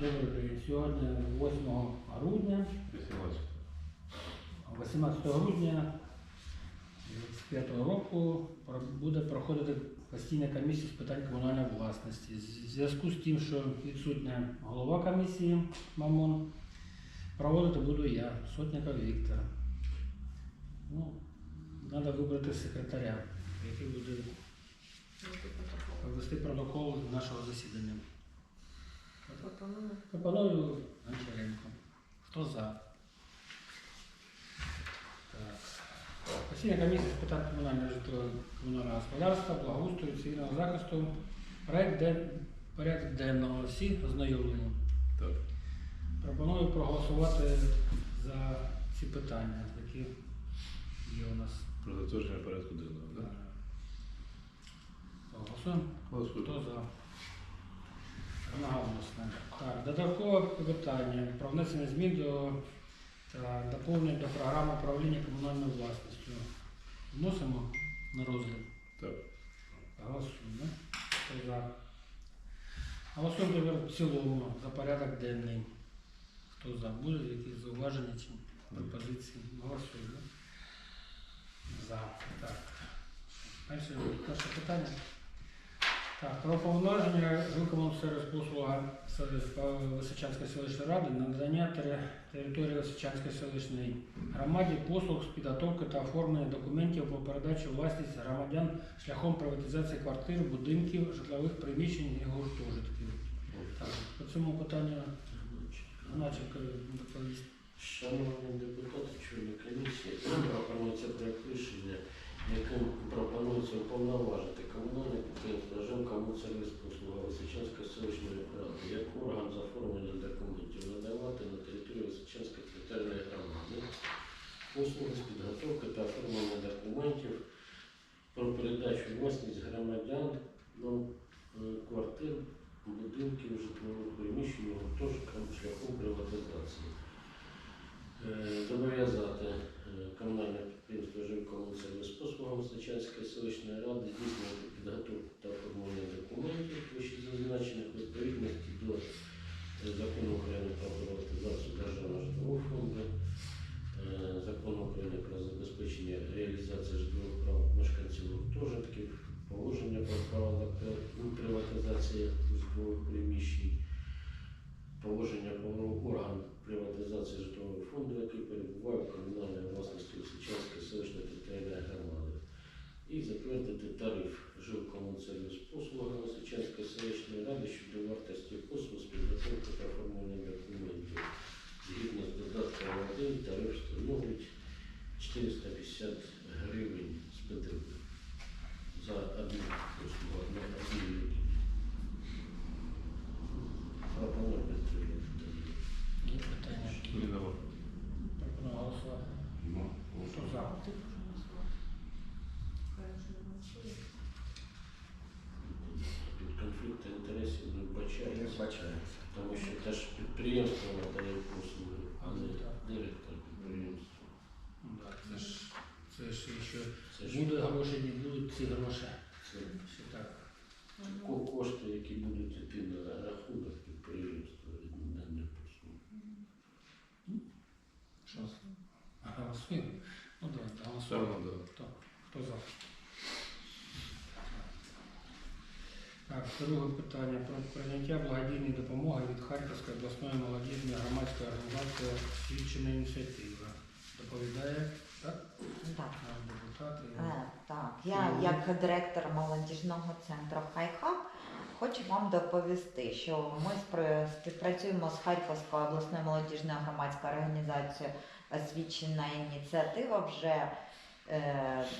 добре, сьогодні 8 грудня, 18. 18 грудня 2025 року буде проходити постійна комісія з питань комунальної власності. В зв'язку з тим, що відсутня голова комісії Мамон, проводити буду я, Сотников Віктор. Ну, треба вибрати секретаря, який буде вести протокол нашого засідання. Пропоную Гончаренко. Хто за? Так. Постійна комісія з питань комунального житлового комунального господарства, благоустрою, цивільного захисту. Проект ден... порядок денного всі ознайомлені. Так. Пропоную проголосувати за ці питання, які є у нас. Про затвердження порядку денного, так? Голосуємо. Голосуємо. Хто за? Одноголосно. Так, додаткове питання про внесення змін до та доповнення до програми управління комунальною власністю. Вносимо на розгляд. Так. Голосуємо. Хто за? Голосуємо в цілому за порядок денний. Хто за? Будуть якісь зауваження чи пропозиції? Голосуємо. За. Так. Перше, перше питання. Так, про повноваження виконав сервіс послуга Височанської селищної ради надання території Височанської селищної громаді послуг з підготовки та оформлення документів про передачу власність громадян шляхом приватизації квартир, будинків, житлових приміщень і гуртожитків. По цьому питанню Гначенко доповість. Шановні депутати, члени комісії, пропонується проект рішення, яким пропонується уповноважити комунальне підприємство сервіс послуга Височанської селищної ради як орган з оформлення документів надавати на території Височанської територіальної громади послуги з підготовки та оформлення документів про передачу власність громадян ну, е, квартир, будинків, житлових приміщень, гуртожиткам шляхом приватизації. Е, Зобов'язати е, комунальне підприємство «Жилкомун сервіс послугам Височанської селищної ради здійснювати підготовку та оформлення документів, вище зазначених у відповідності до е, закону України про приватизацію державного житлового фонду, е, закону України про забезпечення реалізації житлових прав мешканців гуртожитків, положення про право на при- ну, приватизацію житлових приміщень, положення про орган приватизації житлового фонду, який перебуває в комунальній власності Височанської селищної територіальної громади, і затвердити тариф жилкомунсервіс послуга Височанської селищної ради щодо вартості послуг з підготовки та оформлення документів. Згідно з додатком 1 тариф становить 450 гривень з ПДВ за одну послугу на одну людину. Пропоную підтримати. Є питання. Ні, нема. Пропоную голосувати. Хто за? Тут конфлікту інтересів не вбачається, Вбачається. тому що теж підприємство надає послуги, а не Так. директор підприємства. Ну, так, Це ж, це ж ще Це ж гроші, не будуть ці гроші. це Ще так. ко- кошти, які будуть йти на рахунок підприємства від надання послуг. Що? Голосуємо? Ну давайте Все голосуємо. одно, да. Хто? Хто за? Так, друге питання про прийняття благодійної допомоги від Харківської обласної молодіжної громадської організації «Свідчена ініціатива». Доповідає, так? Так. Наш депутат. і- Так, я як директор молодіжного центру Хайхаб хочу вам доповісти, що ми співпрацюємо з Харківською обласною молодіжною громадською організацією освічена ініціатива вже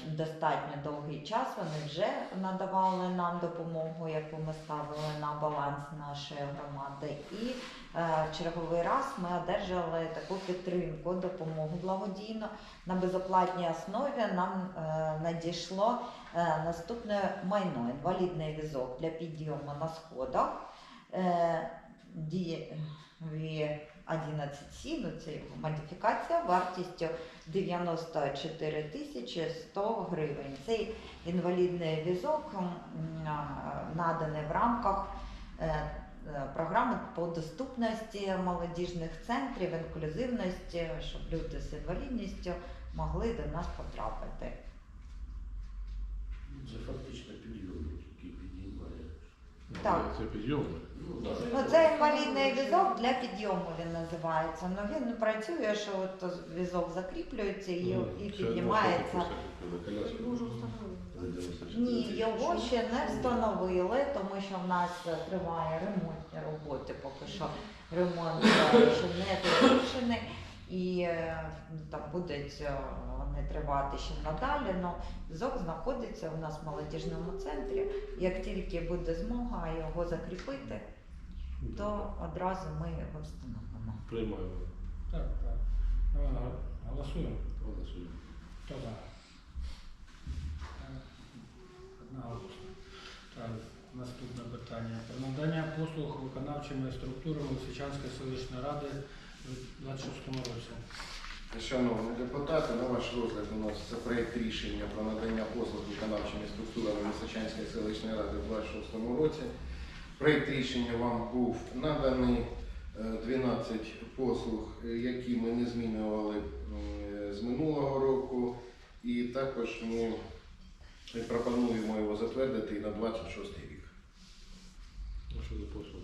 достатньо довгий час. Вони вже надавали нам допомогу, яку ми ставили на баланс нашої громади. І е, черговий раз ми одержали таку підтримку, допомогу благодійну на безоплатній основі нам е, надійшло е, наступне майно, інвалідний візок для підйому на сходах. Е, дієві 11 ну це його модифікація вартістю 94 тисячі 100 гривень. Цей інвалідний візок наданий в рамках е, е, програми по доступності молодіжних центрів, інклюзивності, щоб люди з інвалідністю могли до нас потрапити. Це фактично підйомник, який піднімає. Так. Це підйом. Ну. Це інвалідний візок для підйому він називається. Ну він працює, що от візок закріплюється і, Ну, і піднімається. можна просто на коляску. За 96 Ні, його ще не встановили, тому що в нас триває ремонтні роботи, поки що ремонт е, ще не завершений. І е, там будуть е, вони тривати ще надалі. Но ЗОК знаходиться у нас в молодіжному центрі. Як тільки буде змога його закріпити, то одразу ми його встановимо. Приймаємо. Так, так. Голосуємо. Голосуємо. Хто за? Так, Одноголосно. Так, наступне питання. Про надання послуг виконавчими структурами Лисичанської селищної ради 26 році. Шановні депутати, на ваш розгляд виноситься проєкт рішення про надання послуг виконавчими структурами Лисичанської селищної ради у 26 році. Проєкт рішення вам був наданий е, 12 послуг, е, які ми не змінювали е, з минулого року. І також ми пропонуємо його затвердити і на 26 рік. Що за послуги?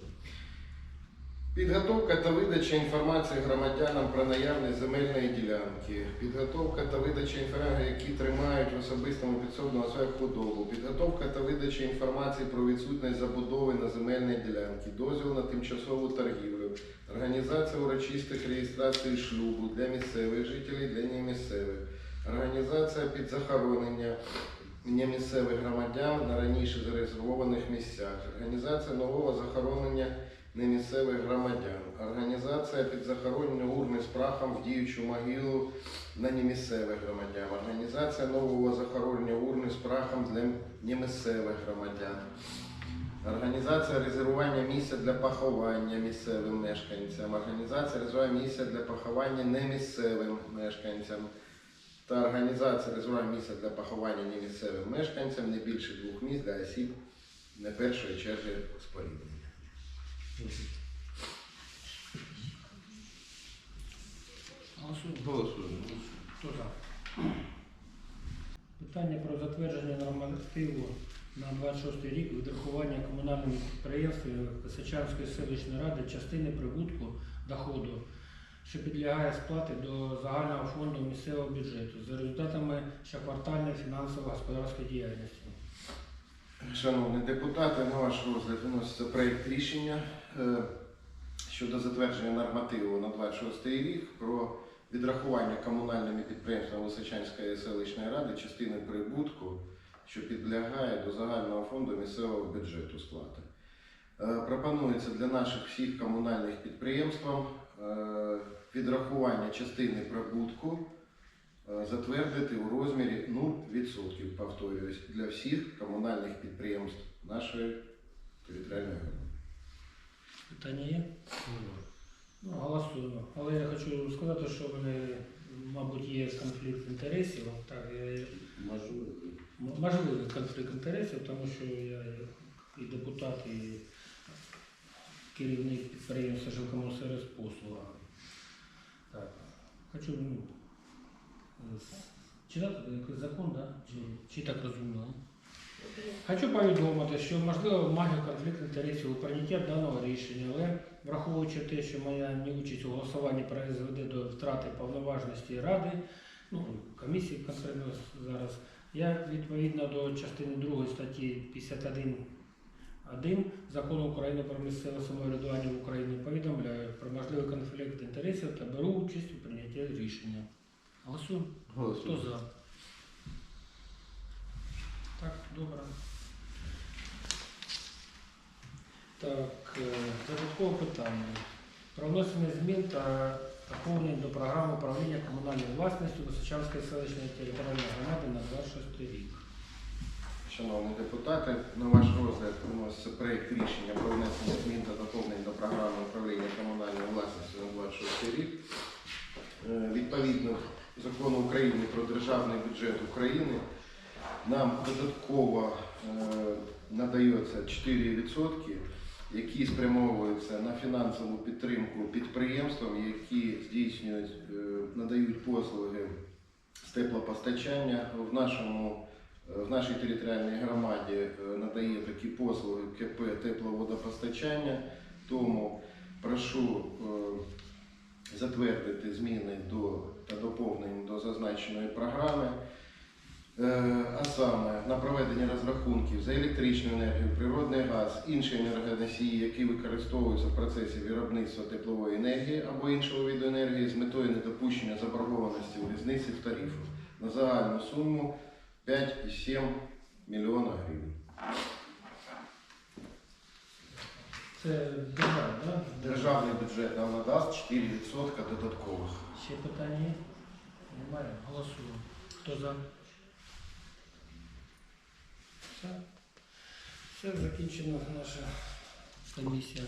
Підготовка та видача інформації громадянам про наявність земельної ділянки, підготовка та видача інформації, які тримають в особистому підсобному своїх худобу, підготовка та видача інформації про відсутність забудови на земельній ділянці, дозвіл на тимчасову торгівлю, організація урочистих реєстрацій шлюбу для місцевих жителів, для немісцевих, організація підзахоронення немісцевих громадян на раніше зарезервованих місцях, організація нового захоронення немісцевих громадян, організація під захоронення урни з прахом в діючу могилу на немісцевих громадян, організація нового захоронення урни з прахом для немісцевих громадян, організація резервування місця для поховання місцевим мешканцям, організація резервування місця для поховання немісцевим мешканцям. Та організація резервування місця для поховання немісцевим мешканцям не більше двох місць для осіб не першої черги споріднення. Голосуємо. Голосуємо. Хто за? Питання про затвердження нормативу на 26 рік відрахування комунальними підприємствами Лисичанської селищної ради частини прибутку доходу, що підлягає сплаті до загального фонду місцевого бюджету за результатами щоквартальної фінансово-господарської діяльності. Шановні депутати, на ваш розгляд виноситься проєкт рішення е, щодо затвердження нормативу на 26 рік про відрахування комунальними підприємствами Лисичанської селищної ради частини прибутку, що підлягає до загального фонду місцевого бюджету сплати. Е, Пропонується для наших всіх комунальних підприємств е, відрахування частини прибутку затвердити у розмірі 0%, повторююсь, для всіх комунальних підприємств нашої територіальної громади. Питання є? Ну, голосуємо. Але я хочу сказати, що в мене, мабуть, є конфлікт інтересів. Так, я Можливо. Можливий конфлікт інтересів, тому що я і депутат, і керівник підприємства жилкомунсервіс послуга. Так. Хочу ну, читати якийсь закон, да? чи, чи так розуміло? Хочу повідомити, що можливо маю конфлікт інтересів у прийнятті даного рішення, але враховуючи те, що моя неучасть у голосуванні призведе до втрати повноважності ради, ну, комісії конкретно зараз, я відповідно до частини 2 статті 51 Закону України про місцеве самоврядування в Україні повідомляю про можливий конфлікт інтересів та беру участь у прийнятті рішення. Голосуємо. Хто за? Так, добре. Так, е, додаткове питання. Про внесення змін та доповнень до програми управління комунальною власністю Височанської селищної територіальної громади на 26 рік. Шановні депутати, на ваш розгляд виноситься проєкт рішення про внесення змін та доповнень до програми управління комунальною власністю на 26 рік. Е, Відповідно закону України про державний бюджет України нам додатково е, надається 4% які спрямовуються на фінансову підтримку підприємствам, які здійснюють, е, надають послуги з теплопостачання. В, нашому, е, в нашій територіальній громаді надає такі послуги КП тепловодопостачання. Тому прошу затвердити зміни до та доповнення до зазначеної програми. Е, А саме на проведення розрахунків за електричну енергію, природний газ, інші енергоносії, які використовуються в процесі виробництва теплової енергії або іншого виду енергії з метою недопущення заборгованості у різниці в тарифах на загальну суму 5,7 мільйона гривень. Це держава, да? Державний бюджет нам надасть 4% додаткових. Ще питання є? Немає. Голосуємо. Хто за? Все. Все, закінчена наша комісія.